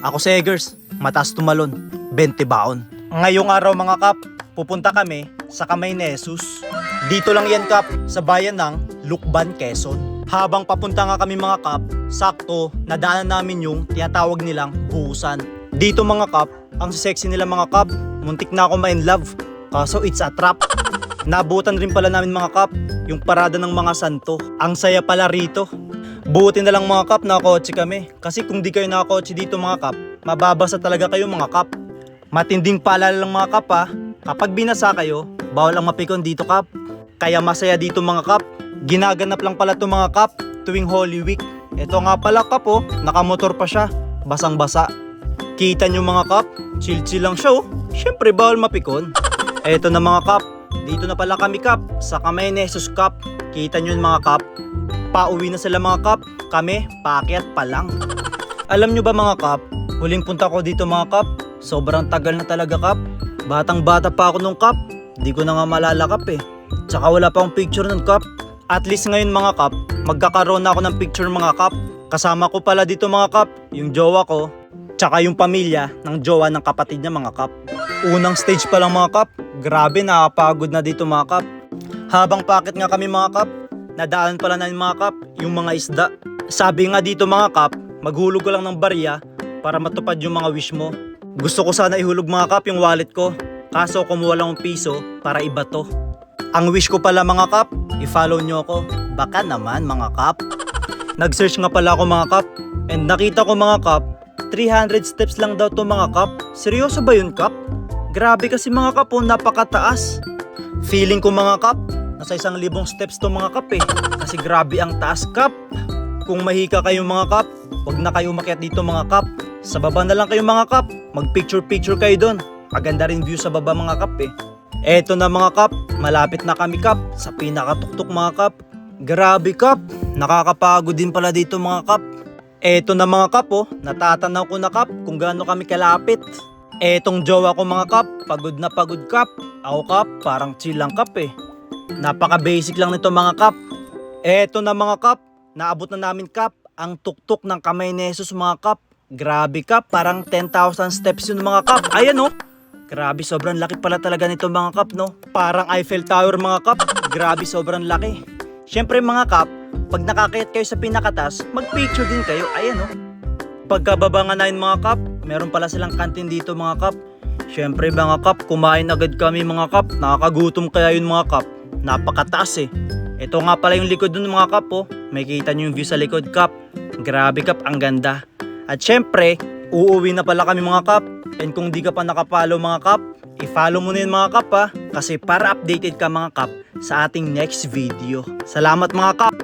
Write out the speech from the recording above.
Ako si Eggers, mataas tumalon, 20 baon. Ngayong araw mga kap, pupunta kami sa Kamay ni Jesus. Dito lang yan kap, sa bayan ng Lukban, Quezon. Habang papunta nga kami mga kap, sakto, nadaanan namin yung tinatawag nilang buhusan. Dito mga kap, ang sexy nila mga kap, muntik na ako ma-in love. Kaso it's a trap. Nabutan rin pala namin mga kap, yung parada ng mga santo. Ang saya pala rito. Buti na lang mga kap, nakakotse kami. Kasi kung di kayo nakakotse dito mga kap, mababasa talaga kayo mga kap. Matinding paalala lang mga kap ha, kapag binasa kayo, bawal ang mapikon dito kap. Kaya masaya dito mga kap. Ginaganap lang pala to mga kap tuwing Holy Week. Ito nga pala kap oh, nakamotor pa siya, basang basa. Kita nyo mga kap, chill-chill lang siya oh. Siyempre bawal mapikon. Eto na mga kap, dito na pala kami kap, sa kamay Jesus Kap. Kita nyo mga kap, pauwi na sila mga kap, kami paakyat pa lang. Alam nyo ba mga kap, huling punta ko dito mga kap, sobrang tagal na talaga kap. Batang bata pa ako nung kap, di ko na nga malala kap eh. Tsaka wala pa akong picture nun kap. At least ngayon mga kap, magkakaroon na ako ng picture mga kap. Kasama ko pala dito mga kap, yung jowa ko, tsaka yung pamilya ng jowa ng kapatid niya mga kap. Unang stage pa lang mga kap, grabe nakapagod na dito mga kap. Habang pakit nga kami mga kap, nadaan pala namin mga kap yung mga isda. Sabi nga dito mga kap, maghulog ka lang ng barya para matupad yung mga wish mo. Gusto ko sana ihulog mga kap yung wallet ko, kaso kumuha lang ng piso para iba to. Ang wish ko pala mga kap, i-follow nyo ako. Baka naman mga kap. Nag-search nga pala ako mga kap, and nakita ko mga kap, 300 steps lang daw to mga kap. Seryoso ba yun kap? Grabe kasi mga kap oh, napakataas. Feeling ko mga kap, nasa isang libong steps to mga kap eh. Kasi grabe ang taas kap. Kung mahika kayo mga kap, wag na kayo umakyat dito mga kap. Sa baba na lang kayo mga kap, mag picture picture kayo doon. Maganda rin view sa baba mga kap eh. Eto na mga kap, malapit na kami kap sa pinakatuktok mga kap. Grabe kap, nakakapagod din pala dito mga kap. Eto na mga kap oh, natatanaw ko na kap kung gaano kami kalapit. Etong jowa ko mga kap, pagod na pagod kap. Ako kap, parang chill lang kap eh. Napaka basic lang nito mga kap. Eto na mga kap, naabot na namin kap ang tuktok ng kamay ni Jesus mga kap. Grabe kap, parang 10,000 steps yun mga kap. Ayan oh. Grabe, sobrang laki pala talaga nito mga kap, no? Parang Eiffel Tower mga kap. Grabe, sobrang laki. Siyempre mga kap, pag nakakayat kayo sa pinakatas, mag-picture din kayo. Ayan, no? Pagkababa nga namin mga kap, meron pala silang kantin dito mga kap. Siyempre mga kap, kumain agad kami mga kap. Nakakagutom kaya yun mga kap. Napakataas eh. Ito nga pala yung likod dun mga kap, oh. May kita nyo yung view sa likod kap. Grabe kap, ang ganda. At syempre, uuwi na pala kami mga kap. And kung di ka pa nakapalo mga kap, i-follow mo na yun mga kap ha. Kasi para updated ka mga kap sa ating next video. Salamat mga kap!